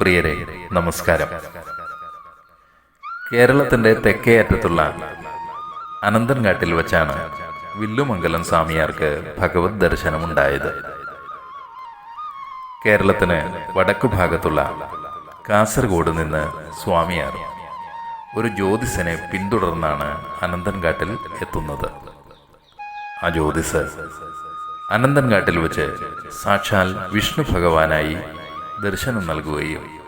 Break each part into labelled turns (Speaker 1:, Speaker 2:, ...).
Speaker 1: പ്രിയരെ നമസ്കാരം. കേരളത്തിന്റെ തെക്കേ അറ്റത്തുള്ള അനന്തൻകാട്ടിൽ വച്ചാണ് വില്ലുമംഗലം സ്വാമിയാർക്ക് ഭഗവത് ദർശനമുണ്ടായത്. കേരളത്തിന് വടക്കു ഭാഗത്തുള്ള കാസർഗോഡ് നിന്ന് സ്വാമിയാർ ഒരു ജ്യോതിസനെ പിന്തുടർന്നാണ് അനന്തൻകാട്ടിൽ എത്തുന്നത്. ആ ജ്യോതിസ് അനന്തൻകാട്ടിൽ വെച്ച് സാക്ഷാൽ വിഷ്ണു ഭഗവാനായി ദർശനം നൽകുകയും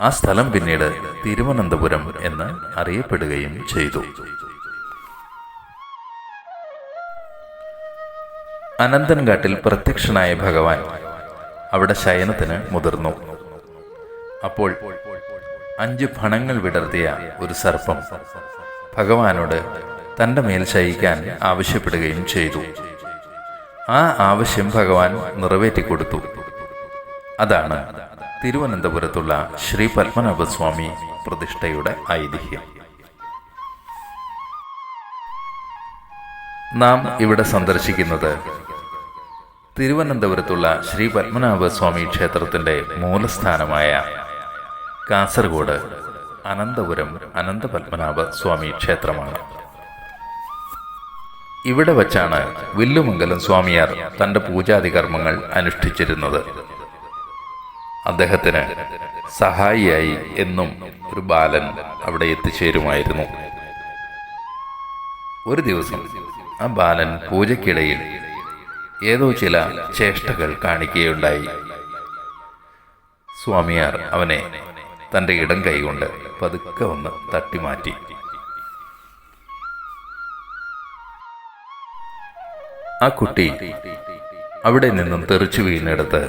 Speaker 1: ആ സ്ഥലം പിന്നീട് തിരുവനന്തപുരം എന്ന് അറിയപ്പെടുകയും ചെയ്തു. അനന്തൻകാട്ടിൽ പ്രത്യക്ഷനായ ഭഗവാൻ അവിടെ ശയനത്തിന് മുതിർന്നു. അപ്പോൾ അഞ്ച് ഫണങ്ങൾ വിടർത്തിയ ഒരു സർപ്പം ഭഗവാനോട് തന്റെ മേൽ ശയിക്കാൻ ആവശ്യപ്പെടുകയും ചെയ്തു. ആ ആവശ്യം ഭഗവാൻ നിറവേറ്റിക്കൊടുത്തു. അതാണ് തിരുവനന്തപുരത്തുള്ള ശ്രീ പത്മനാഭസ്വാമി പ്രതിഷ്ഠയുടെ ഐതിഹ്യം. നാം ഇവിടെ സന്ദർശിക്കുന്നത് തിരുവനന്തപുരത്തുള്ള ശ്രീ പത്മനാഭസ്വാമി ക്ഷേത്രത്തിന്റെ മൂലസ്ഥാനമായ കാസർഗോഡ് അനന്തപുരം അനന്തപത്മനാഭ സ്വാമി ക്ഷേത്രമാണ്. ഇവിടെ വച്ചാണ് വില്ലുമംഗലം സ്വാമിയാർ തന്റെ പൂജാതി കർമ്മങ്ങൾ അനുഷ്ഠിച്ചിരുന്നത്. അദ്ദേഹത്തിന് സഹായിയായി എന്നും ഒരു ബാലൻ അവിടെ എത്തിച്ചേരുമായിരുന്നു. ഒരു ദിവസം ആ ബാലൻ പൂജയ്ക്കിടയിൽ ഏതോ ചില ചേഷ്ടകൾ കാണിക്കുകയുണ്ടായി. സ്വാമിയാർ അവനെ തന്റെ ഇടം കൈകൊണ്ട് പതുക്കെ ഒന്ന് തട്ടിമാറ്റി. ആ കുട്ടി അവിടെ നിന്നും തെറിച്ചു വീണെടുത്ത്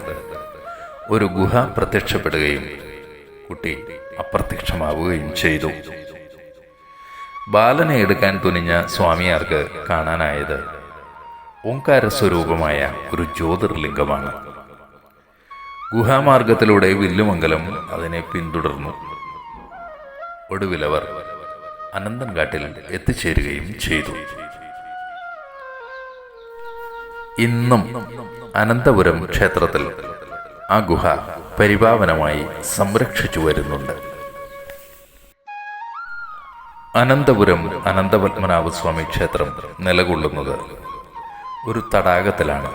Speaker 1: ഒരു ഗുഹ പ്രത്യക്ഷപ്പെടുകയും കുട്ടി അപ്രത്യക്ഷമാവുകയും ചെയ്തു. ബാലനെ എടുക്കാൻ തുനിഞ്ഞ സ്വാമിയാർക്ക് കാണാനായത് ഓങ്കാര സ്വരൂപമായ ഒരു ജ്യോതിർലിംഗമാണ്. ഗുഹാമാർഗത്തിലൂടെ വില്ലുമംഗലം അതിനെ പിന്തുടർന്നു. ഒടുവിലവർ അനന്തൻകാട്ടിൽ എത്തിച്ചേരുകയും ചെയ്തു. ഇന്നും അനന്തപുരം ക്ഷേത്രത്തിൽ ആ ഗുഹ പരിപാവനമായി സംരക്ഷിച്ചു വരുന്നുണ്ട്. അനന്തപുരം അനന്തപത്മനാഭ സ്വാമി ക്ഷേത്രം നിലകൊള്ളുന്നത് ഒരു തടാകത്തിലാണ്.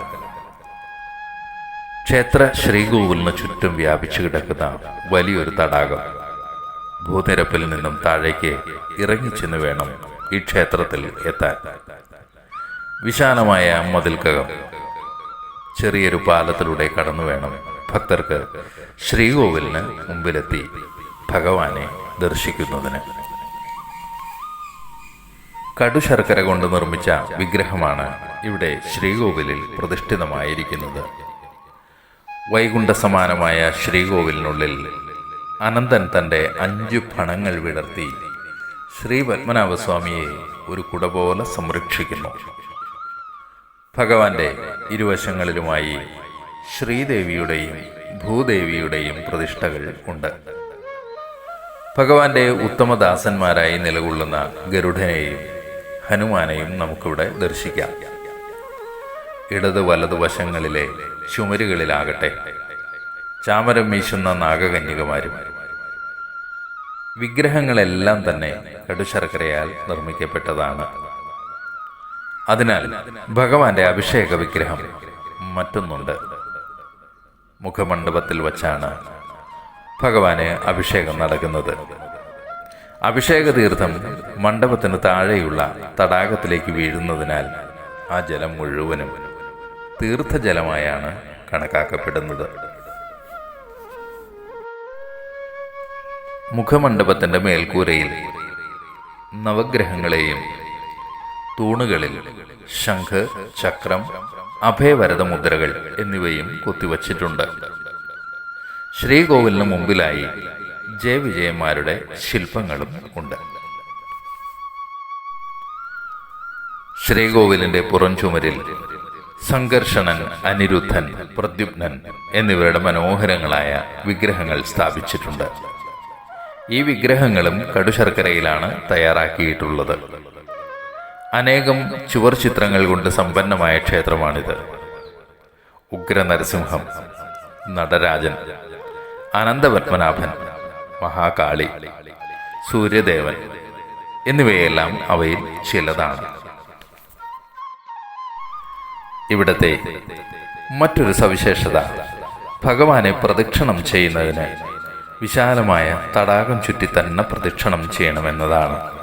Speaker 1: ക്ഷേത്ര ശ്രീകോവിലിന് ചുറ്റും വ്യാപിച്ചു കിടക്കുന്ന വലിയൊരു തടാകം. ഭൂനിരപ്പിൽ നിന്നും താഴേക്ക് ഇറങ്ങിച്ചെന്ന് വേണം ഈ ക്ഷേത്രത്തിൽ എത്താൻ. വിശാലമായ മതിൽക്കകം. ചെറിയൊരു പാലത്തിലൂടെ കടന്നു വേണം. ഭക്തർക്ക് ശ്രീകോവിലിന് മുമ്പിലെത്തി ഭഗവാനെ ദർശിക്കുന്നതിന്. കടുശർക്കര കൊണ്ട് നിർമ്മിച്ച വിഗ്രഹമാണ് ഇവിടെ ശ്രീകോവിലിൽ പ്രതിഷ്ഠിതമായിരിക്കുന്നത്. വൈകുണ്ഠ സമാനമായ ശ്രീകോവിലിനുള്ളിൽ അനന്തൻ തന്റെ അഞ്ചു ഫണങ്ങൾ വിടർത്തി ശ്രീ പത്മനാഭസ്വാമിയെ ഒരു കുട പോലെ സംരക്ഷിക്കുന്നു. ഭഗവാന്റെ ഇരുവശങ്ങളിലുമായി ശ്രീദേവിയുടെയും ഭൂദേവിയുടെയും പ്രതിഷ്ഠകൾ ഉണ്ട്. ഭഗവാന്റെ ഉത്തമദാസന്മാരായി നിലകൊള്ളുന്ന ഗരുഡനെയും ഹനുമാനെയും നമുക്കിവിടെ ദർശിക്കാം. ഇടത് വലതു വശങ്ങളിലെ ചുമരുകളിലാകട്ടെ. ചാമരം വീശുന്ന നാഗകന്യകമാരും വിഗ്രഹങ്ങളെല്ലാം തന്നെ കടുശർക്കരയാൽ നിർമ്മിക്കപ്പെട്ടതാണ്. അതിനാൽ ഭഗവാന്റെ അഭിഷേക വിഗ്രഹം മറ്റൊന്നുണ്ട്. മുഖമണ്ഡപത്തിൽ വച്ചാണ് ഭഗവാന് അഭിഷേകം നടക്കുന്നത്. അഭിഷേക തീർത്ഥം മണ്ഡപത്തിന് താഴെയുള്ള തടാകത്തിലേക്ക് വീഴുന്നതിനാൽ ആ ജലം മുഴുവനും തീർത്ഥജലമായാണ് കണക്കാക്കപ്പെടുന്നത്. മുഖമണ്ഡപത്തിന്റെ മേൽക്കൂരയിൽ നവഗ്രഹങ്ങളെയും തൂണുകളിൽ ശംഖ് ചക്രം അഭയവരത മുദ്രകൾ എന്നിവയും കൊത്തിവച്ചിട്ടുണ്ട്. ശ്രീകോവിലിന് മുമ്പിലായി ജയവിജയന്മാരുടെ ശില്പങ്ങളും ഉണ്ട്. ശ്രീകോവിലിന്റെ പുറംചുമരിൽ സംഘർഷണൻ അനിരുദ്ധൻ പ്രദ്യുപ്നൻ എന്നിവരുടെ മനോഹരങ്ങളായ വിഗ്രഹങ്ങൾ സ്ഥാപിച്ചിട്ടുണ്ട്. ഈ വിഗ്രഹങ്ങളും കടുശർക്കരയിലാണ് തയ്യാറാക്കിയിട്ടുള്ളത്. അനേകം ചുവർ ചിത്രങ്ങൾ കൊണ്ട് സമ്പന്നമായ ക്ഷേത്രമാണിത്. ഉഗ്ര നരസിംഹം നടരാജൻ അനന്തപത്മനാഭൻ മഹാകാളി സൂര്യദേവൻ എന്നിവയെല്ലാം അവയിൽ ചിലതാണ്. ഇവിടത്തെ മറ്റൊരു സവിശേഷത ഭഗവാനെ പ്രദക്ഷിണം ചെയ്യുന്നതിന് വിശാലമായ തടാകം ചുറ്റി തന്നെ പ്രദക്ഷിണം ചെയ്യണമെന്നതാണ്.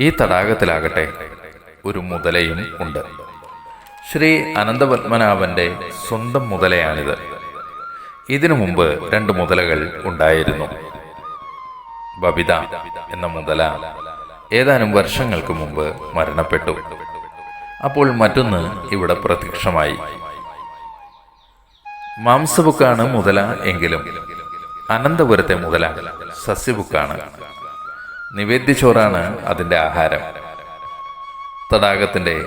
Speaker 1: ഈ തടാകത്തിലാകട്ടെ ഒരു മുതലയും ഉണ്ട്. ശ്രീ അനന്തപത്മനാഭന്റെ സ്വന്തം മുതലയാണിത്. ഇതിനു മുമ്പ് രണ്ട് മുതലകൾ ഉണ്ടായിരുന്നു. ബബിത എന്ന മുതല ഏതാനും വർഷങ്ങൾക്ക് മുമ്പ് മരണപ്പെട്ടു. അപ്പോൾ മറ്റൊന്ന് ഇവിടെ പ്രത്യക്ഷമായി. മാംസബുക്കാണ് മുതല എങ്കിലും അനന്തപുരത്തെ മുതല സസ്യബുക്കാണ് നിവേദ്യച്ചോറാണ് അതിന്റെ ആഹാരം. തടാകത്തിന്റെ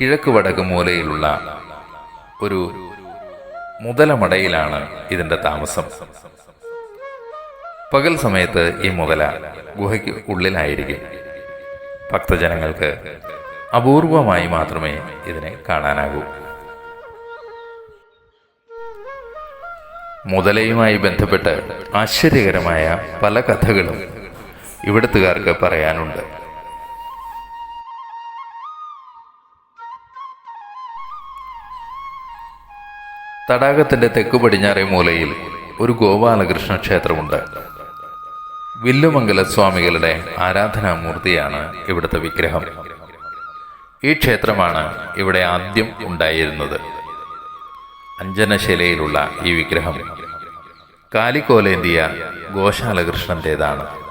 Speaker 1: കിഴക്ക് വടക്ക് മൂലയിലുള്ള ഒരു മുതലമടയിലാണ് ഇതിന്റെ താമസം. പകൽ സമയത്ത് ഈ മുതല ഗുഹയ്ക്ക് ഉള്ളിലായിരിക്കും. ഭക്തജനങ്ങൾക്ക് അപൂർവമായി മാത്രമേ ഇതിനെ കാണാനാകൂ. മുതലയുമായി ബന്ധപ്പെട്ട് ആശ്ചര്യകരമായ പല കഥകളും ഇവിടുത്തുകാർക്ക് പറയാനുണ്ട്. തടാകത്തിന്റെ തെക്കു പടിഞ്ഞാറേ മൂലയിൽ ഒരു ഗോപാലകൃഷ്ണ ക്ഷേത്രമുണ്ട്. വില്ലുമംഗല സ്വാമികളുടെ ആരാധനാമൂർത്തിയാണ് ഇവിടുത്തെ വിഗ്രഹം. ഈ ക്ഷേത്രമാണ് ഇവിടെ ആദ്യം ഉണ്ടായിരുന്നത്. അഞ്ജനശിലയിലുള്ള ഈ വിഗ്രഹം കാലിക്കോലേന്തിയ ഗോശാലകൃഷ്ണന്റേതാണ്.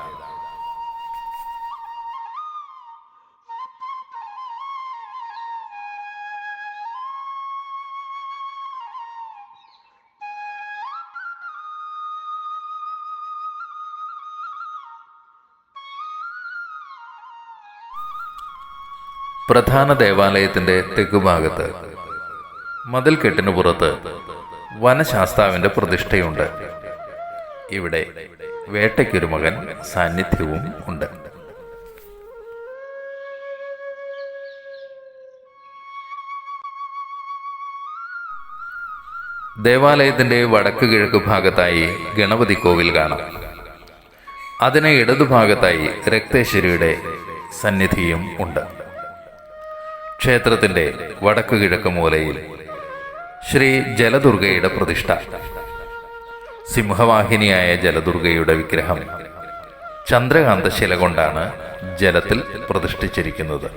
Speaker 1: പ്രധാന ദേവാലയത്തിന്റെ തെക്കുഭാഗത്ത്. മതിൽക്കെട്ടിനു പുറത്ത് വനശാസ്താവിന്റെ പ്രതിഷ്ഠയുണ്ട്. ഇവിടെ വേട്ടയ്ക്കൊരു മകൻ സാന്നിധ്യവും ഉണ്ട്. ദേവാലയത്തിന്റെ വടക്ക് കിഴക്ക് ഭാഗത്തായി ഗണപതി കോവിൽ കാണാം. അതിന് ഇടതുഭാഗത്തായി രക്തേശ്വരിയുടെ സന്നിധിയും ഉണ്ട്. ക്ഷേത്രത്തിന്റെ വടക്കു കിഴക്ക് മൂലയിൽ ശ്രീ ജലദുർഗയുടെ പ്രതിഷ്ഠ. സിംഹവാഹിനിയായ ജലദുർഗയുടെ വിഗ്രഹം ചന്ദ്രകാന്ത ശില കൊണ്ടാണ് ജലത്തിൽ പ്രതിഷ്ഠിച്ചിരിക്കുന്നത്.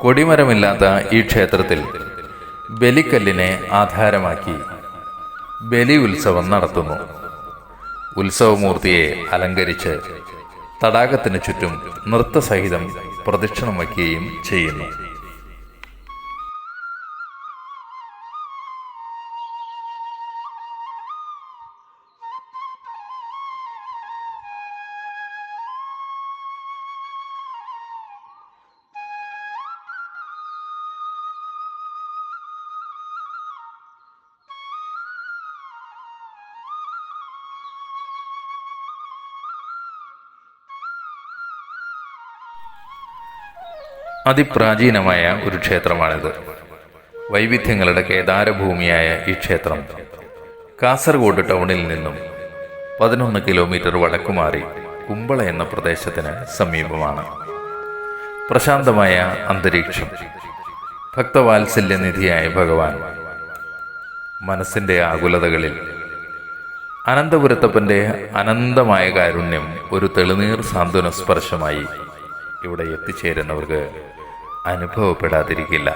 Speaker 1: കൊടിമരമില്ലാത്ത ഈ ക്ഷേത്രത്തിൽ ബലിക്കല്ലിനെ ആധാരമാക്കി ബലി ഉത്സവം നടത്തുന്നു. ഉത്സവമൂർത്തിയെ അലങ്കരിച്ച് തടാകത്തിന് ചുറ്റും നൃത്തസഹിതം പ്രദക്ഷിണം വയ്ക്കുകയും ചെയ്യുന്നു. അതിപ്രാചീനമായ ഒരു ക്ഷേത്രമാണിത്. വൈവിധ്യങ്ങളുടെ കേദാരഭൂമിയായ ഈ ക്ഷേത്രം കാസർഗോഡ് ടൗണിൽ നിന്നും പതിനൊന്ന് കിലോമീറ്റർ വടക്കുമാറി കുമ്പള എന്ന പ്രദേശത്തിന് സമീപമാണ്. പ്രശാന്തമായ അന്തരീക്ഷം ഭക്തവാത്സല്യനിധിയായ ഭഗവാൻ മനസ്സിന്റെ ആകുലതകളിൽ അനന്തപുരത്തപ്പന്റെ അനന്തമായ കാരുണ്യം ഒരു തെളിനീർ സാന്ത്വന സ്പർശമായി ഇവിടെ എത്തിച്ചേരുന്നവർക്ക് അനുഭവപ്പെടാതിരിക്കില്ല.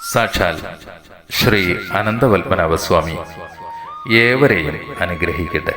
Speaker 1: സാക്ഷാൽ ശ്രീ അനന്തവൽപനാഭസ്വാമി ഏവരെയും അനുഗ്രഹിക്കട്ടെ.